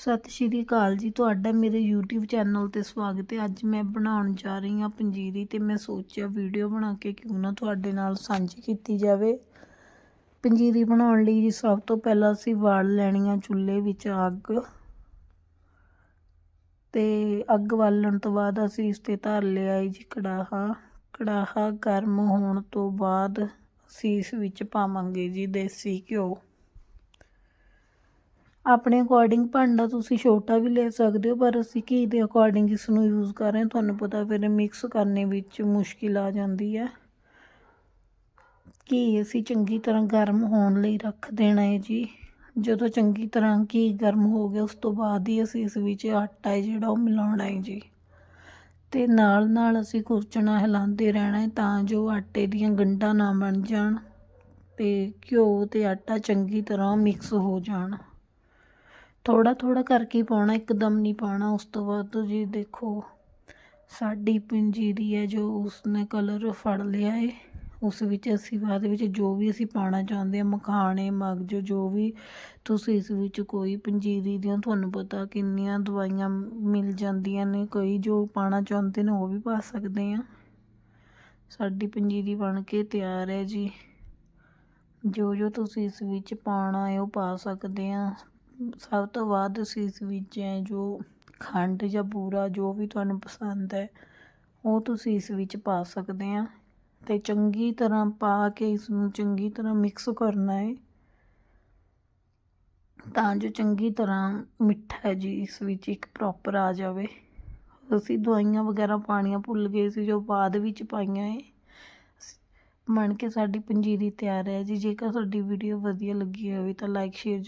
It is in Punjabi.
ਸਤਿ ਸ਼੍ਰੀ ਅਕਾਲ ਜੀ। ਤੁਹਾਡਾ ਮੇਰੇ YouTube ਚੈਨਲ ਤੇ ਸਵਾਗਤ ਹੈ। ਅੱਜ ਮੈਂ ਬਣਾਉਣ ਜਾ ਰਹੀ ਹਾਂ ਪੰਜੀਰੀ ਤੇ ਮੈਂ ਸੋਚਿਆ ਵੀਡੀਓ ਬਣਾ ਕੇ ਕਿਉਂ ਨਾ ਤੁਹਾਡੇ ਨਾਲ ਸਾਂਝੀ ਕੀਤੀ ਜਾਵੇ। ਪੰਜੀਰੀ ਬਣਾਉਣ ਲਈ ਜੀ ਸਭ ਤੋਂ ਪਹਿਲਾਂ ਅਸੀਂ ਵਾਲ ਲੈਣੀਆਂ ਚੁੱਲ੍ਹੇ ਵਿੱਚ ਅੱਗ ਤੇ ਅੱਗ ਬਾਲਣ ਤੋਂ ਬਾਅਦ ਅਸੀਂ ਇਸ ਤੇ ਧਰ ਲਿਆ ਜੀ ਕੜਾਹਾ। ਕੜਾਹਾ ਗਰਮ ਹੋਣ ਤੋਂ ਬਾਅਦ ਅਸੀਂ ਇਸ ਵਿੱਚ ਪਾਵਾਂਗੇ ਜੀ ਦੇਸੀ ਘਿਓ। ਆਪਣੇ ਅਕੋਰਡਿੰਗ ਭਾਂਡਾ ਤੁਸੀਂ ਛੋਟਾ ਵੀ ਲੈ ਸਕਦੇ ਹੋ, ਪਰ ਅਸੀਂ ਘੀ ਦੇ ਅਕੋਰਡਿੰਗ ਇਸ ਨੂੰ ਯੂਜ਼ ਕਰ ਰਹੇ ਤੁਹਾਨੂੰ ਪਤਾ ਫਿਰ ਮਿਕਸ ਕਰਨੇ ਵਿੱਚ ਮੁਸ਼ਕਿਲ ਆ ਜਾਂਦੀ ਹੈ। ਘੀ ਅਸੀਂ ਚੰਗੀ ਤਰ੍ਹਾਂ ਗਰਮ ਹੋਣ ਲਈ ਰੱਖ ਦੇਣਾ ਹੈ ਜੀ। ਜਦੋਂ ਚੰਗੀ ਤਰ੍ਹਾਂ ਘੀ ਗਰਮ ਹੋ ਗਿਆ, ਉਸ ਤੋਂ ਬਾਅਦ ਹੀ ਅਸੀਂ ਇਸ ਵਿੱਚ ਆਟਾ ਹੈ ਜਿਹੜਾ, ਉਹ ਮਿਲਾਉਣਾ ਹੈ ਜੀ। ਤੇ ਨਾਲ ਨਾਲ ਅਸੀਂ ਕੁਰਚਣਾ ਹਿਲਾਉਂਦੇ ਰਹਿਣਾ ਹੈ ਤਾਂ ਜੋ ਆਟੇ ਦੀਆਂ ਗੰਢਾਂ ਨਾ ਬਣ ਜਾਣ ਤੇ ਘਿਓ ਤੇ ਆਟਾ ਚੰਗੀ ਤਰ੍ਹਾਂ ਮਿਕਸ ਹੋ ਜਾਣ। ਥੋੜ੍ਹਾ ਥੋੜ੍ਹਾ ਕਰਕੇ ਹੀ ਪਾਉਣਾ, ਇੱਕਦਮ ਨਹੀਂ ਪਾਉਣਾ। ਉਸ ਤੋਂ ਬਾਅਦ ਤੁਸੀਂ ਦੇਖੋ, ਸਾਡੀ ਪੰਜੀਰੀ ਹੈ ਜੋ ਉਸਨੇ ਕਲਰ ਫੜ ਲਿਆ ਹੈ ਉਸ ਵਿੱਚ ਅਸੀਂ ਬਾਅਦ ਵਿੱਚ ਜੋ ਵੀ ਅਸੀਂ ਪਾਉਣਾ ਚਾਹੁੰਦੇ ਹਾਂ, ਮਖਾਣੇ, ਮਗਜ, ਜੋ ਵੀ ਤੁਸੀਂ ਇਸ ਵਿੱਚ ਕੋਈ ਪੰਜੀਰੀ ਦੀਆਂ ਤੁਹਾਨੂੰ ਪਤਾ ਕਿੰਨੀਆਂ ਦਵਾਈਆਂ ਮਿਲ ਜਾਂਦੀਆਂ ਨੇ, ਕੋਈ ਜੋ ਪਾਉਣਾ ਚਾਹੁੰਦੇ ਨੇ ਉਹ ਵੀ ਪਾ ਸਕਦੇ ਆ ਸਾਡੀ ਪੰਜੀਰੀ ਬਣ ਕੇ ਤਿਆਰ ਹੈ ਜੀ। ਜੋ ਜੋ ਤੁਸੀਂ ਇਸ ਵਿੱਚ ਪਾਉਣਾ ਹੈ ਉਹ ਪਾ ਸਕਦੇ ਆ ਸਭ ਤੋਂ ਵੱਧ ਅਸੀਂ ਇਸ ਵਿੱਚ ਹੈ ਜੋ ਖੰਡ ਜਾਂ ਬੂਰਾ ਜੋ ਵੀ ਤੁਹਾਨੂੰ ਪਸੰਦ ਹੈ, ਉਹ ਤੁਸੀਂ ਇਸ ਵਿੱਚ ਪਾ ਸਕਦੇ ਆ ਅਤੇ ਚੰਗੀ ਤਰ੍ਹਾਂ ਪਾ ਕੇ ਇਸ ਨੂੰ ਚੰਗੀ ਤਰ੍ਹਾਂ ਮਿਕਸ ਕਰਨਾ ਹੈ। ਤਾਂ ਜੋ ਚੰਗੀ ਤਰ੍ਹਾਂ ਮਿੱਠਾ ਜੀ, ਇਸ ਵਿੱਚ ਇੱਕ ਪ੍ਰੋਪਰ ਆ ਜਾਵੇ। ਅਸੀਂ ਦਵਾਈਆਂ ਵਗੈਰਾ ਪਾਣੀਆਂ ਭੁੱਲ ਗਏ ਸੀ, ਜੋ ਬਾਅਦ ਵਿੱਚ ਪਾਈਆਂ ਹੈ। ਬਣ ਕੇ ਸਾਡੀ ਪੰਜੀਰੀ ਤਿਆਰ ਹੈ ਜੀ, ਜੇਕਰ ਸਾਡੀ ਵੀਡੀਓ ਵਧੀਆ ਲੱਗੀ ਹੋਵੇ ਤਾਂ ਲਾਈਕ ਸ਼ੇਅਰ